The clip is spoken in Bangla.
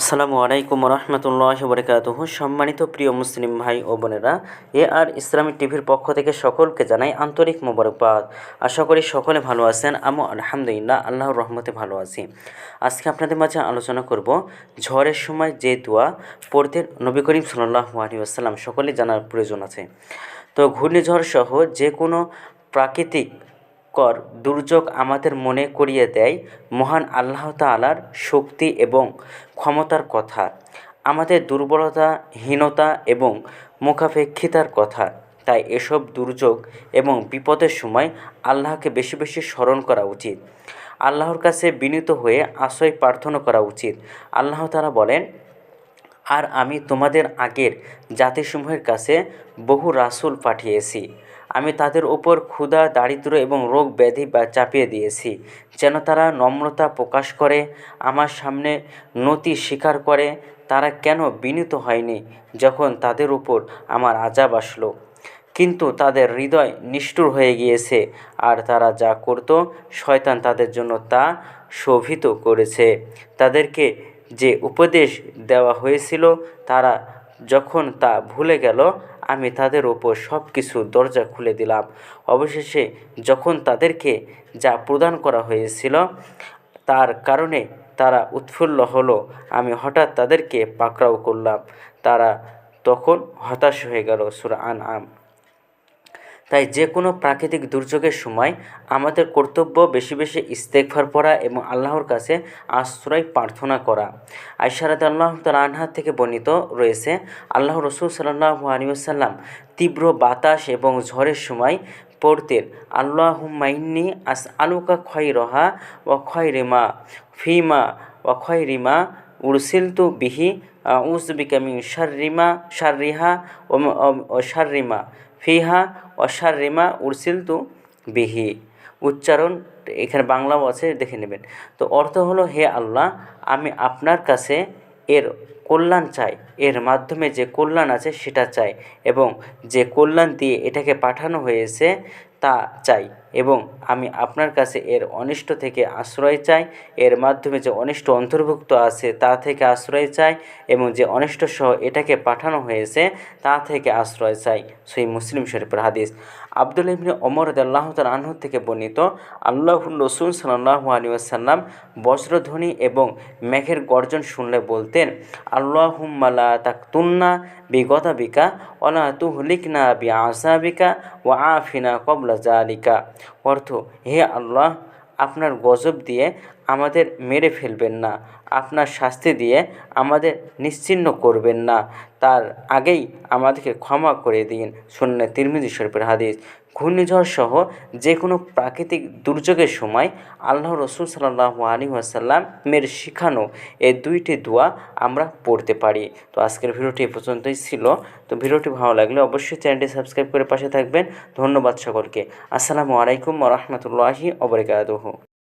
আসসালামু আলাইকুম রহমতুল্লাহ বরকাতুহ সম্মানিত প্রিয় মুসলিম ভাই ও বোনেরা, এ আর ইসলামী টিভির পক্ষ থেকে সকলকে জানাই আন্তরিক মোবারকবাদ। আশা করি সকলে ভালো আছেন আমি আলহামদুলিল্লাহ, আল্লাহর রহমতে ভালো আছি। আজকে আপনাদের মাঝে আলোচনা করব ঝড়ের সময় যে দোয়া পড়তে নবী করিম সাল্লাহ আলী আসসালাম সকলে জানার প্রয়োজন আছে। তো ঘূর্ণিঝড় সহ যে কোনো প্রাকৃতিক কর, দুর্যোগ আমাদের মনে করিয়ে দেয়, মহান আল্লাহ তালার শক্তি এবং ক্ষমতার কথা, আমাদের দুর্বলতা, হীনতা এবং মুখাপেক্ষিতার কথা। তাই এসব দুর্যোগ এবং বিপদের সময় আল্লাহকে বেশি বেশি স্মরণ করা উচিত। আল্লাহর কাছে বিনীত হয়ে আশ্রয় প্রার্থনা করা উচিত। আল্লাহ তালা বলেন, আর আমি তোমাদের আগের জাতিসমূহের কাছে বহু রাসুল পাঠিয়েছি। আমি তাদের ওপর ক্ষুধা দারিদ্র এবং রোগ ব্যাধি চাপিয়ে দিয়েছি, যেন তারা নম্রতা প্রকাশ করে, আমার সামনে নতি স্বীকার করে, তারা কেন বিনীত হয়নি যখন তাদের উপর আমার আজাব আসলো? কিন্তু তাদের হৃদয় নিষ্ঠুর হয়ে গিয়েছে, আর তারা যা করত, শয়তান তাদের জন্য তা শোভিত করেছে। তাদেরকে যে উপদেশ দেওয়া হয়েছিল, তারা যখন তা ভুলে গেল, আমি তাদের ওপর সব কিছু দরজা খুলে দিলাম। অবশেষে যখন তাদেরকে যা প্রদান করা হয়েছিল, তার কারণে তারা উৎফুল্ল হলো। আমি হঠাৎ তাদেরকে পাকড়াও করলাম। তারা তখন হতাশ হয়ে গেল। সুরা আন আম তাই যে কোনো প্রাকৃতিক দুর্যোগের সময় আমাদের কর্তব্য বেশি বেশি ইস্তেকভার পড়া এবং আল্লাহর কাছে আশ্রয় প্রার্থনা করা। আইসারাদ আল্লাহ তাল আনহার থেকে বর্ণিত রয়েছে, আল্লাহ রসুল সাল্লাহ আলিয়াল্লাম তীব্র বাতাস এবং ঝড়ের সময় পড়তেন আল্লাহ মাইন্নি আস আলুকা ক্ষয় রহা ও ক্ষয় রেমা ফিমা ও ক্ষয় রিমা উরসিলতু বিহি উজবিকা মিন শাররিমা, শাররিহা ও শাররিমা। ফিহা অসারিমা উরসিলতু বিহি। উচ্চারণ, এখানে বাংলাও আছে, দেখে নেবেন। তো অর্থ হলো, হে আল্লাহ, আমি আপনার কাছে এর কল্যাণ চাই। এর মাধ্যমে যে কল্যাণ আছে, সেটা চাই। এবং যে কল্যাণ দিয়ে এটাকে পাঠানো হয়েছে তা চাই এবং আমি আপনার কাছে এর অনিষ্ট থেকে আশ্রয় চাই, এর মাধ্যমে যে অনিষ্ট অন্তর্ভুক্ত আছে তা থেকে আশ্রয় চাই এবং যে অনিষ্ট সহ এটাকে পাঠানো হয়েছে তা থেকে আশ্রয় চাই সেই মুসলিম শরীফের হাদিস। আবদুল ইবনে ওমর আল্লাহ আনহ থেকে বর্ণিত আল্লাহ রসুল সাল্লাহ আলী আসাল্লাম বজ্রধ্বনি এবং মেঘের গর্জন শুনলে বলতেন আল্লাহ আল্লাহুম্মালা তুন্না বিগতাবিকা ওলা তুহলিকনা বি আসাবিকা ও আফিনা কবলা জালিকা। অর্থ, হে আল্লাহ, আপনার গজব দিয়ে আমাদের মেরে ফেলবেন না। আপনার শাস্তি দিয়ে আমাদের নিশ্চিন্ন করবেন না। তার আগেই আমাদেরকে ক্ষমা করে দিন শূন্য তিরমিজি শরীফের হাদিস। ঘূর্ণিঝড় সহ যে কোনো প্রাকৃতিক দুর্যোগের সময় আল্লাহ রসুল সাল্লাহ আলী আসাল্লামের শিখানো এই দুইটি দোয়া আমরা পড়তে পারি। তো আজকের ভিডিওটি এ পর্যন্তই ছিল। তো ভিডিওটি ভালো লাগলে অবশ্যই চ্যানেলটি সাবস্ক্রাইব করে পাশে থাকবেন। ধন্যবাদ সকলকে। আসসালামু আলাইকুম রহমতুল্লাহি অবরকাতহ